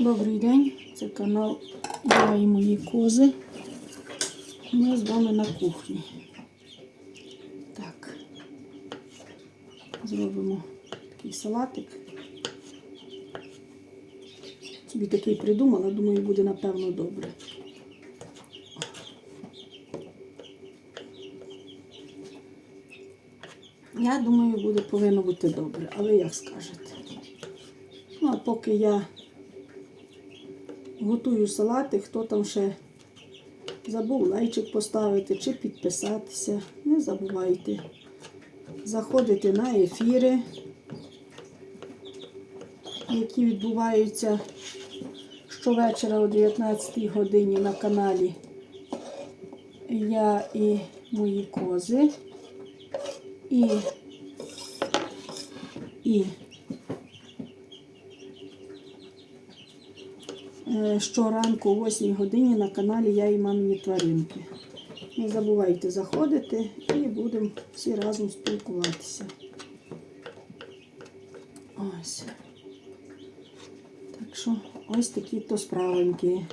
Добрий день, це канал Я і мої кози. Ми з вами на кухні. Так, зробимо такий салатик. Собі такий придумала, думаю, буде напевно добре. Я думаю, буде повинно бути добре, а ви як скажете? Ну, а поки я готую салати, хто там ще забув лайчик поставити чи підписатися, не забувайте. Заходити на ефіри, які відбуваються щовечора о 19 годині на каналі Я і мої кози. І, і щоранку о 8 годині на каналі Я і мамині тваринки. Не забувайте заходити і будемо всі разом спілкуватися. Ось. Так що ось такі то справоньки.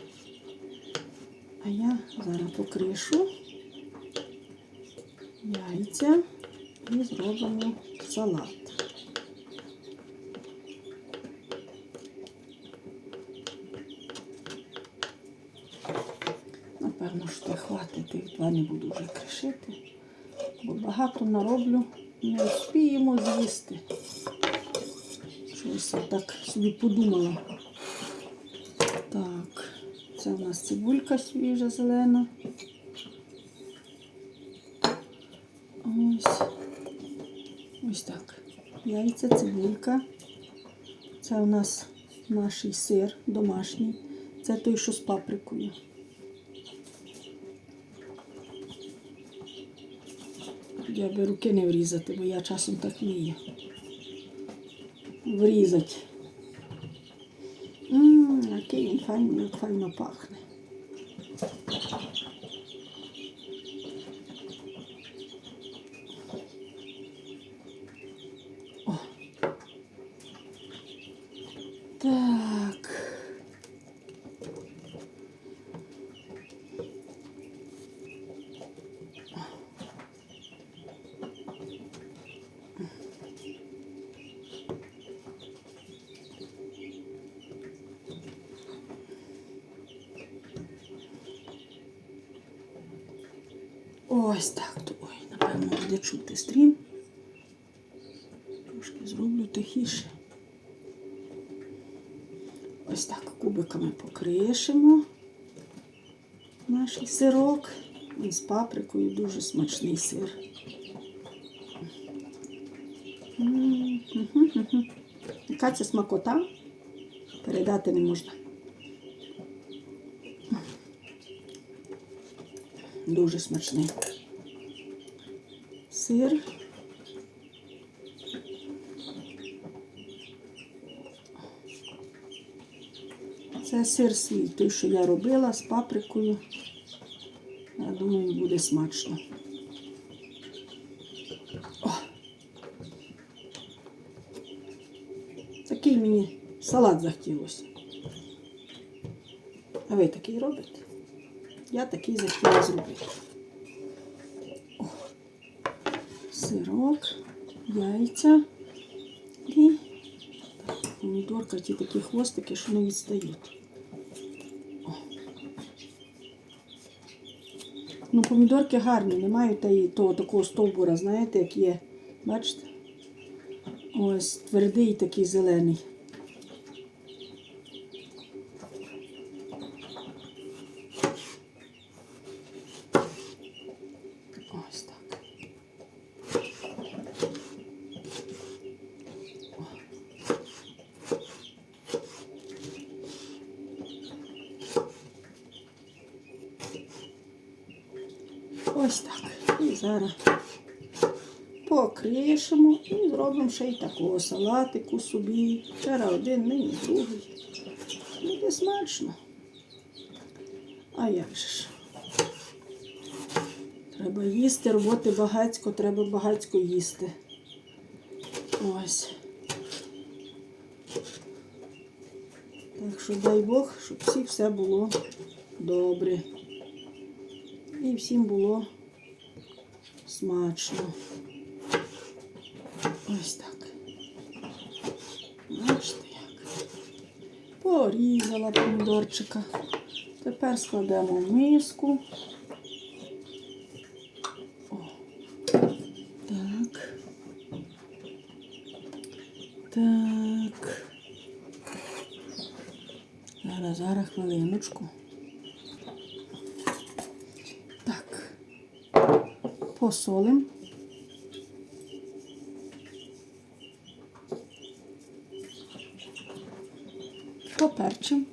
А я зараз покришу яйця і зробимо салат. Напевно, що хватить, два не буду вже кришити, бо багато нароблю, не успіємо з'їсти. Щось я так собі подумала. Так, це у нас цибулька свіжа, зелена. Ось. Ось так. Яйця, цибулька. Це у нас наш сир домашній. Це той, що з паприкою. Я би руки не врізати, бо я часом так вмію. Врізати. Ммм, який він файно, як файно пахне. О. Так. Ось так. Ой, напевно, буде чути стрім. Трошки зроблю тихіше. Ось так кубиками покришимо наш сирок. Він з паприкою дуже смачний сир. Яка це смакота? Передати не можна. Дуже смачний. Сир. Це сир свій, той, що я робила з паприкою. Я думаю, буде смачно. О! Такий мені салат захотілося. А ви такий робите? Я такий захотіла зробити. О! Сирок, яйця і помідорка, ті такі хвостики, що не відстають. О. Ну, помідорки гарні, не мають того такого стовбура, знаєте, як є. Бачите? Ось твердий такий зелений. Ось так. Ось так. І зараз покришимо і зробимо ще й такого салатику собі. Вчора один, нині другий. Буде смачно. А як же ж? Треба їсти, роботи багацько, треба багацько їсти. Ось. Так що дай Бог, щоб всіх все було добре. І всім було смачно. Ось так. Бачите як. Порізала помідорчика. Тепер складемо в миску. О. Так. Так. Зараз, зараз хвилиночку. Посолим. Поперчим.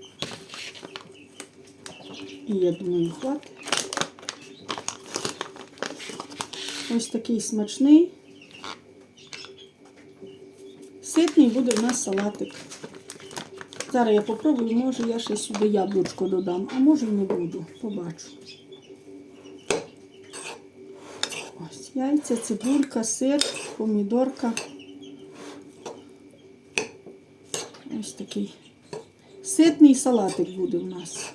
І я думаю, хватить. Ось такий смачний. Ситний буде в нас салатик. Зараз я попробую, може я ще сюди яблучко додам, а може і не буду. Побачу. Ось яйця, цибулька, сир, помідорка. Ось такий ситний салатик буде в нас.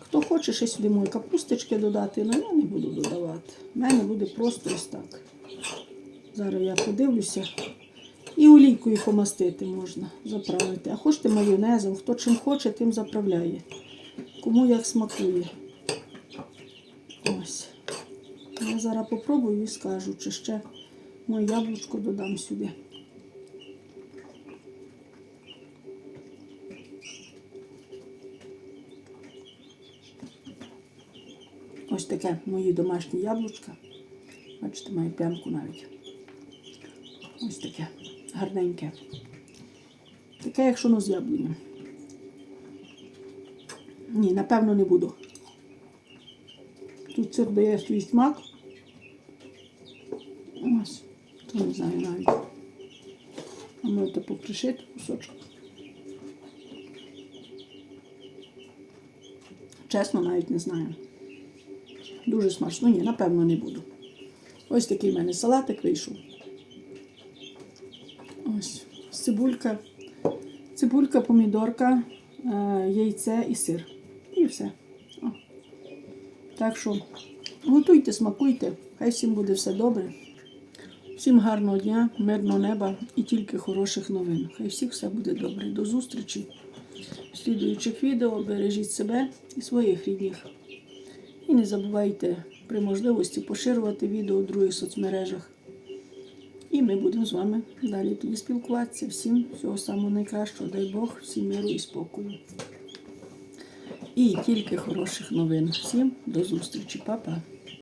Хто хоче ще сюди мої капусточки додати, але я не буду додавати. У мене буде просто ось так. Зараз я подивлюся. І олійкою помастити можна, заправити. А хочете майонезом, хто чим хоче, тим заправляє. Кому як смакує. Ось. Я зараз попробую і скажу, чи ще моє яблучко додам сюди. Ось таке мої домашні яблучка. Бачите, маю п'янку навіть. Ось таке гарненьке. Таке, якщо воно з яблунем. Ні, напевно, не буду. Дає свій смак. Ось, то не знаю навіть. А можете покришити кусочок. Чесно, навіть не знаю. Дуже смачно. Ні, напевно, не буду. Ось такий в мене салатик вийшов. Ось цибулька, цибулька, помідорка, е, яйце і сир. І все. Так що готуйте, смакуйте, хай всім буде все добре. Всім гарного дня, мирного неба і тільки хороших новин. Хай всіх все буде добре. До зустрічі в слідуючих відео. Бережіть себе і своїх рідних. І не забувайте при можливості поширювати відео у других соцмережах. І ми будемо з вами далі тоді спілкуватися. Всім всього самого найкращого, дай Бог, всім миру і спокою. І тільки хороших новин. Всім до зустрічі, Па-па.